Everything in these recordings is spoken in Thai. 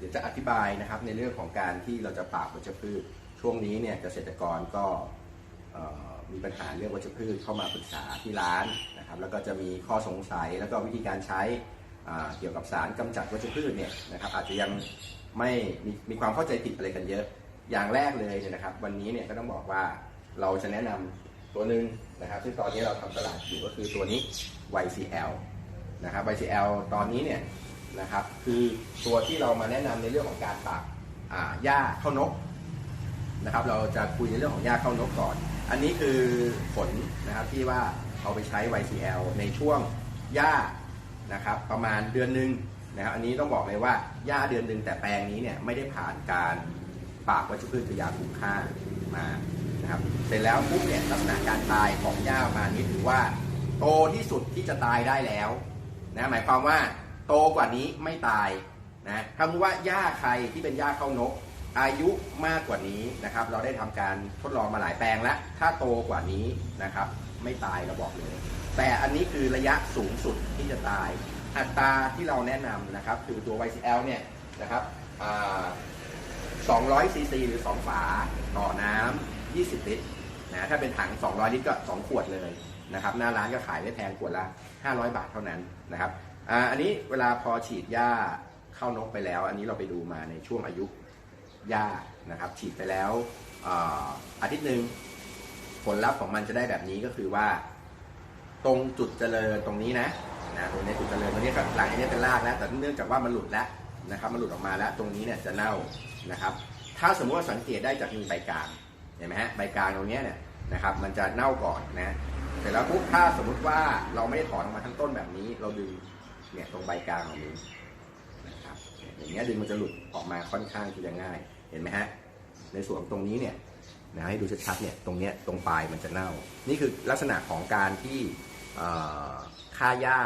เดี๋ยวจะอธิบายนะครับในเรื่องของการที่เราจะปราบวัชพืช ช่วงนี้เนี่ยเกษตรกรก็มีปัญหาเรื่องวัชพืชเข้ามาปรึกษาที่ร้านนะครับ แล้วก็จะมีข้อสงสัยแล้วก็วิธีการใช้เกี่ยวกับสารกำจัดวัชพืชเนี่ยนะครับอาจจะยังไม่มีมีความเข้าใจผิดอะไรกันเยอะ อย่างแรกเลยเนี่ยนะครับ วันนี้เนี่ยก็ต้องบอกว่าเราจะแนะนำตัวหนึ่งนะครับ ซึ่งตอนนี้เราทำตลาดอยู่ก็คือตัวนี้ YCL นะครับ YCL ตอนนี้เนี่ย นะครับ คือตัวที่เรามาแนะนำในเรื่องของการปรับอ่าหญ้าเข้านกนะครับ เราจะคุยในเรื่องของหญ้าเข้านกก่อน อันนี้คือผลนะครับที่ว่าเอาไปใช้ YCL ในช่วงหญ้านะครับ ประมาณเดือนหนึ่งนะครับ อันนี้ต้องบอกเลยว่าหญ้าเดือนหนึ่งแต่แปลงนี้เนี่ยไม่ได้ผ่านการปาบวัชพืชตัวยาคุมค่ามานะครับเสร็จแล้วปุ๊บเนี่ยลักษณะการตายของหญ้าประมาณนี้ถือว่าโตที่สุดที่จะตายได้แล้วนะหมายความว่า โตกว่านี้ไม่ตายนะถ้าพูดว่าหญ้าใครที่เป็นหญ้าเข้านก อายุมากกว่านี้นะครับ เราได้ทำการทดลองมาหลายแปลงแล้ว ถ้าโตกว่านี้นะครับ ไม่ตายเราบอกเลย แต่อันนี้คือระยะสูงสุดที่จะตาย อัตราที่เราแนะนำนะครับ คือตัว YCL เนี่ยนะครับ200ซีซีหรือ 2 ฝาต่อน้ำ20 ลิตรนะถ้าเป็นถัง 200 ลิตรก็ 2 ขวดเลยนะครับหน้าร้านก็ขายไม่แพงขวดละ 500 บาทเท่านั้นนะครับ อ่าอันนี้เวลาพอฉีดหญ้าเข้านกไปแล้ว อันนี้เราไปดูมาในช่วงอายุหญ้านะครับ ฉีดไปแล้วอาอาทิตย์หนึ่งผลลัพธ์ของมันจะได้แบบนี้ก็คือว่า ตรงจุดเจริญตรงนี้นะนะตรงนี้จุดเจริญตรงนี้กับหลังอันนี้เป็นรากแล้วแต่เนื่องจากว่ามันหลุดแล้วนะครับ มันหลุดออกมาแล้วตรงนี้เนี่ยจะเน่านะครับ ถ้าสมมติว่าสังเกตได้จากมีใบกลางเห็นไหมฮะใบกลางตรงนี้เนี่ยนะครับ มันจะเน่าก่อนนะเสร็จแล้วปุ๊บถ้าสมมุติว่าเราไม่ได้ถอนออกมาทั้งต้นแบบนี้ เราดึง เนี่ยตรงใบกลางตรงนี้นะครับอย่างเงี้ยดึงมันจะหลุดออกมาค่อนข้างที่จะง่าย เห็นไหมฮะในส่วนตรงนี้เนี่ยนะให้ดูชัดๆเนี่ยตรงเนี้ยตรงปลายมันจะเน่า นี่คือลักษณะของการที่เอ่าหญ้า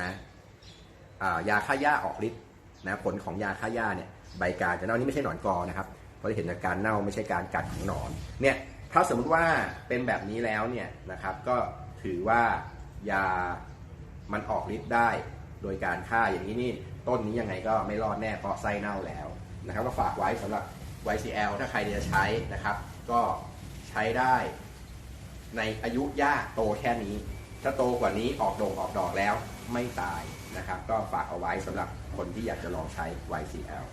นะยาฆ่าหญ้าออกฤทธิ์นะผลของยาฆ่าหญ้าเนี่ยใบกาจะเน่านี่ไม่ใช่หนอนกอนะครับเพราะเห็นจากการเน่าไม่ใช่การกัดของหนอนเนี่ยถ้าสมมติว่าเป็นแบบนี้แล้วเนี่ยนะครับก็ถือว่ายามันออกฤทธิ์ได้ โดยการฆ่าอย่างนี้นี่ต้นนี้ยังไงก็ไม่รอดแน่เพราะไส้เน่าแล้วนะครับก็ฝากไว้สำหรับ YCL ถ้าใครจะใช้นะครับ ก็ใช้ได้ในอายุย่าโตแค่นี้ ถ้าโตกว่านี้ออกดงออกดอกแล้วไม่ตายนะครับ ก็ฝากเอาไว้สำหรับคนที่อยากจะลองใช้ YCL